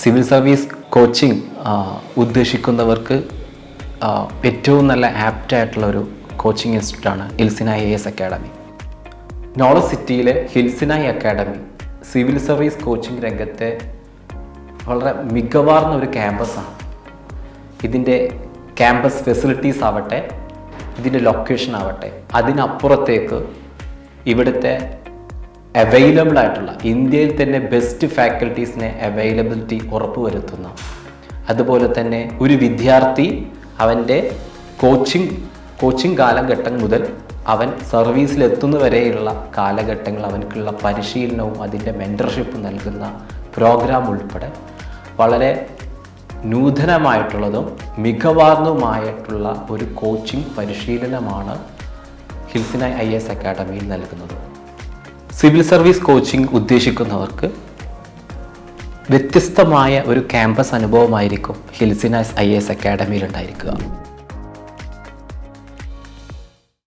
Civil service coaching ഉദ്ദേശിക്കുന്നവർക്ക് ഏറ്റവും നല്ല ആപ്റ്റ് ആയിട്ടുള്ള ഒരു കോച്ചിങ് ഇൻസ്റ്റിറ്റ്യൂട്ടാണ് ഹിൽസിന ഐ എസ് അക്കാഡമി. നോളജ് സിറ്റിയിലെ ഹിൽസിനായി അക്കാഡമി സിവിൽ സർവീസ് കോച്ചിങ് രംഗത്തെ വളരെ മികവാർന്ന ഒരു ക്യാമ്പസാണ്. ഇതിന്റെ ക്യാമ്പസ് ഫെസിലിറ്റീസ് ആവട്ടെ ഇതിന്റെ ലൊക്കേഷൻ ആവട്ടെ അതിനപ്പുറത്തേക്ക് ഇവിടുത്തെ അവൈലബിൾ ആയിട്ടുള്ള ഇന്ത്യയിൽ തന്നെ ബെസ്റ്റ് ഫാക്കൽറ്റീസിനെ അവൈലബിലിറ്റി ഉറപ്പുവരുത്തുന്ന അതുപോലെ തന്നെ ഒരു വിദ്യാർത്ഥി അവന്റെ കോച്ചിങ് കോച്ചിങ് കാലഘട്ടം മുതൽ അവൻ സർവീസിലെത്തുന്ന വരെയുള്ള കാലഘട്ടങ്ങൾ അവനക്കുള്ള പരിശീലനവും അതിന്റെ മെന്റർഷിപ്പും നൽകുന്ന പ്രോഗ്രാം ഉൾപ്പെടെ വളരെ നൂതനമായിട്ടുള്ളതും മികവാർന്നതുമായിട്ടുള്ള ഒരു കോച്ചിങ് പരിശീലനമാണ് ഹിൽസിന ഐ എസ് അക്കാഡമിയിൽ നൽകുന്നത്. സിവിൽ സർവീസ് കോച്ചിങ് ഉദ്ദേശിക്കുന്നവർക്ക് വ്യത്യസ്തമായ ഒരു ക്യാമ്പസ് അനുഭവമായിരിക്കും ഹിൽസിനാസ് ഐ എസ് അക്കാഡമിയിൽ ഉണ്ടായിരിക്കുക